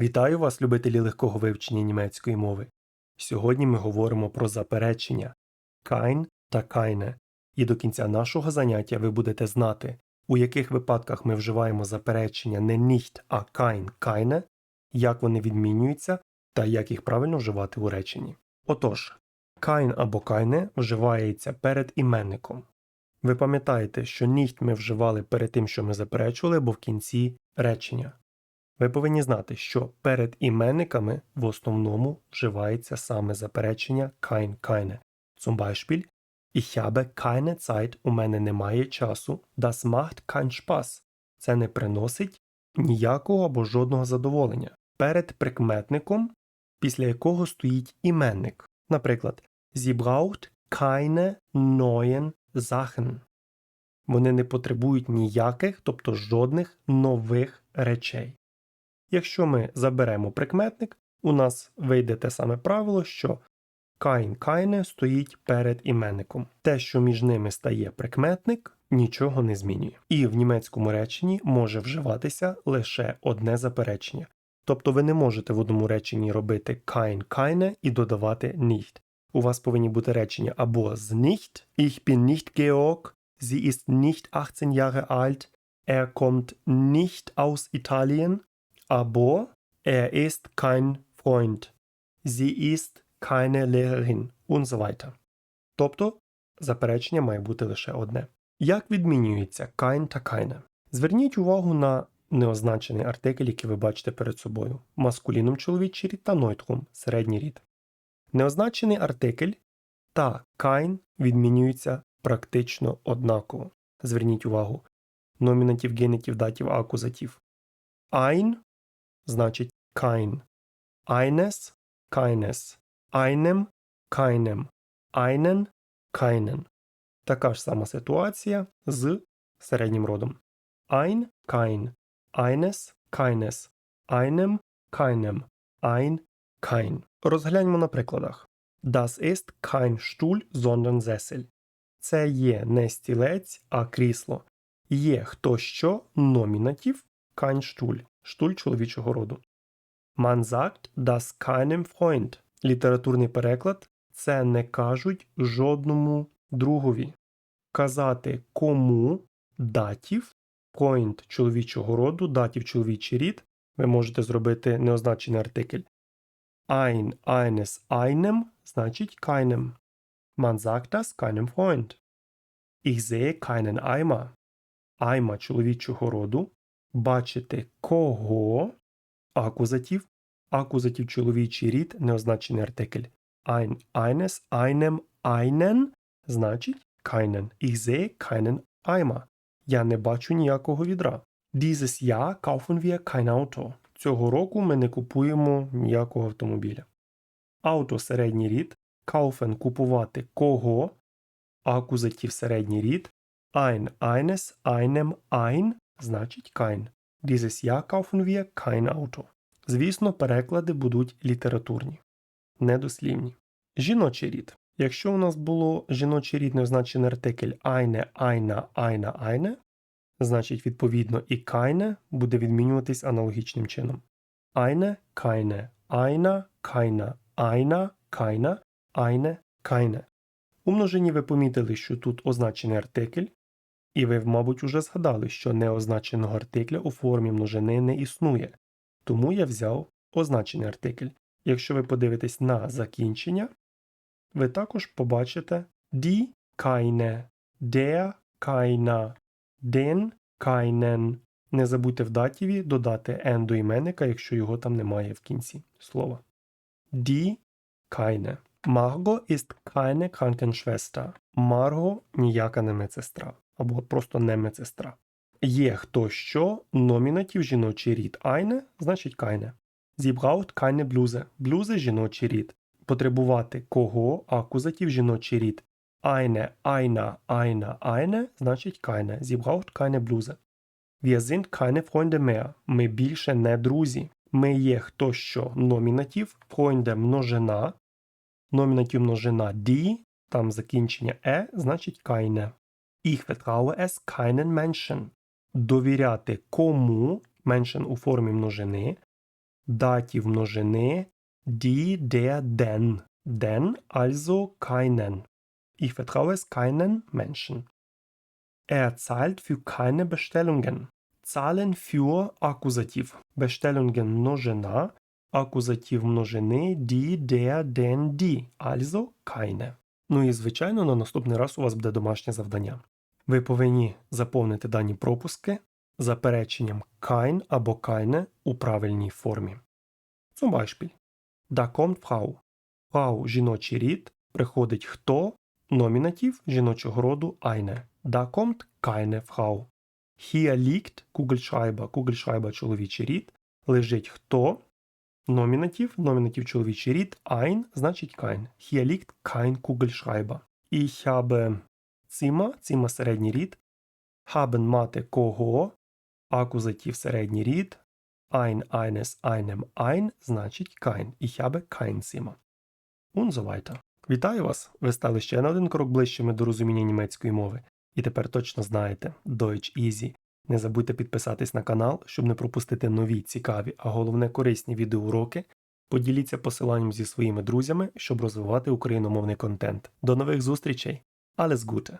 Вітаю вас, любителі легкого вивчення німецької мови. Сьогодні ми говоримо про заперечення kein та keine. І до кінця нашого заняття ви будете знати, у яких випадках ми вживаємо заперечення не nicht, а kein, keine, як вони відмінюються та як їх правильно вживати у реченні. Отож, kein або keine вживається перед іменником. Ви пам'ятаєте, що nicht ми вживали перед тим, що ми заперечували, або в кінці речення. Ви повинні знати, що перед іменниками в основному вживається саме заперечення kein, keine. Zum Beispiel, ich habe keine Zeit, у мене немає часу, das macht keinen Spaß. Це не приносить ніякого або жодного задоволення. Перед прикметником, після якого стоїть іменник. Наприклад, Sie braucht keine neuen Sachen. Вони не потребують ніяких, тобто жодних нових речей. Якщо ми заберемо прикметник, у нас вийде те саме правило, що kein, keine стоїть перед іменником. Те, що між ними стає прикметник, нічого не змінює. І в німецькому реченні може вживатися лише одне заперечення. Тобто ви не можете в одному реченні робити kein, keine і додавати nicht. У вас повинні бути речення або з nicht, ich bin nicht Georg, sie ist nicht 18 Jahre alt, er kommt nicht aus Italien, або er ist kein Freund, sie ist keine Lehrerin und so weiter. Тобто заперечення має бути лише одне. Як відмінюється kein та keine? Зверніть увагу на неозначений артикль, який ви бачите перед собою. Маскуліном чоловічий рід та нойтрум середній рід. Неозначений артикль та kein відмінюються практично однаково. Зверніть увагу. Номінатив, генетив, датів, акузатив. Ein значить kein. Eines – keines. Einem – keinem. Einen – keinen. Така ж сама ситуація з середнім родом. Ein – kein. Eines – keines. Einem – keinem. Ein – kein. Розгляньмо на прикладах. Das ist kein Stuhl, sondern Sessel. Це є не стілець, а крісло. Є хто що номінатив Stuhl. Штуль чоловічого роду. Man sagt das keinem Freund. Літературний переклад це не кажуть жодному другові. Казати кому датів, point чоловічого роду, датів чоловічий рід, ви можете зробити неозначений артикль. Ein, eines, einem значить keinem. Man sagt das keinem Freund. Ich sehe keinen Eimer. Айма чоловічого роду бачити кого акузатив, акузатив чоловічий рід, неозначений артикль. Ein, eines, einem, einen значить keinen. Ich sehe keinen Eimer. Я не бачу ніякого відра. Dieses Jahr kaufen wir kein Auto. Цього року ми не купуємо ніякого автомобіля. Ауто середній рід, kaufen купувати кого, акузатив середній рід, ein, eines, einem, ein значить kein. Dieses Jahr kaufen wir kein Auto. Звісно, переклади будуть літературні, недослівні. Жіночий рід. Якщо у нас було жіночий рід неозначений артикль eine, einer, einer, eine, значить, відповідно, і keine буде відмінюватись аналогічним чином. Eine, keine, einer, keiner, einer, keiner, eine, keine. У множині ви помітили, що тут означений артикль, і ви, мабуть, уже згадали, що неозначеного артикля у формі множини не існує, тому я взяв означений артикль. Якщо ви подивитесь на закінчення, ви також побачите die keine, der keiner, den keinen. Не забудьте в датіві додати n до іменника, якщо його там немає в кінці слова. Die keine. Margot ist keine Krankenschwester. Марго ніяка не медсестра або просто не медсестра. Є хто що, номінатив жіночий рід eine, значить. Sie braucht keine Bluse. Блюзе жіночий рід. Потребувати кого, акузатив жіночий рід. Eine, einer, einer, eine, значить. Sie braucht keine Bluse. Wir sind keine Freunde mehr. Ми більше не друзі. Ми є хто що, номінатив, Freunde множина, номінатив множина die, там закінчення е, значить keine. Ich vertraue es keinen Menschen. Довіряти кому Menschen у формі множини Датів множини die, der, den. Den, also keinen. Ich vertraue es keinen Menschen. Er zahlt für keine Bestellungen. Zahlen für Akkusativ. Bestellungen множина. Акузатив множини die, der, den, die. Also keine. Ну і звичайно, на наступний раз у вас буде домашнє завдання. Ви повинні заповнити дані пропуски запереченням kein або keine у правильній формі. Zum Beispiel. Da kommt Frau. Frau – жіночий рід, приходить хто, номінатив жіночого роду eine. Da kommt keine Frau. Hier liegt Kugelschreiber. Kugelschreiber – чоловічий рід. Лежить хто, номінатив, номінатив чоловічий рід, ein – значить kein. Hier liegt kein Kugelschreiber. Ich habe Zimmer, Zimmer – середній рід. Haben – мати кого, акузатив – середній рід. Ein, eines, einem, ein – значить kein. Ich habe kein Zimmer. Und. Вітаю вас! Ви стали ще на один крок ближчими до розуміння німецької мови. І тепер точно знаєте Deutsch Easy. Не забудьте підписатись на канал, щоб не пропустити нові цікаві, а головне корисні відеоуроки. Поділіться посиланням зі своїми друзями, щоб розвивати україномовний контент. До нових зустрічей! Alles Gute!